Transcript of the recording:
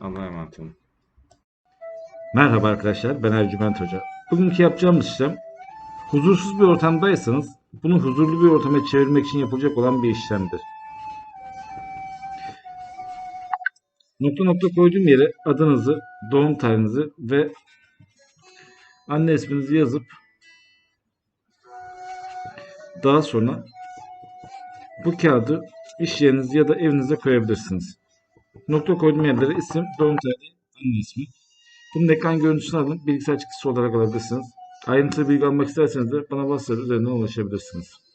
Allah'a emanet olun. Merhaba arkadaşlar, ben Ercüment Hoca. Bugünkü yapacağımız işlem, huzursuz bir ortamdaysanız bunu huzurlu bir ortama çevirmek için yapılacak olan bir işlemdir. Nokta nokta koyduğum yere adınızı, doğum tarihinizi ve anne isminizi yazıp daha sonra bu kağıdı iş yeriniz ya da evinize koyabilirsiniz. Nokta koyduğum yerlere isim, doğum tarihi, anne ismi. Bunun ekran görüntüsünü alın, bilgisayar çıktısı olarak alabilirsiniz. Ayrıntılı bilgi almak isterseniz de bana WhatsApp üzerinden ulaşabilirsiniz.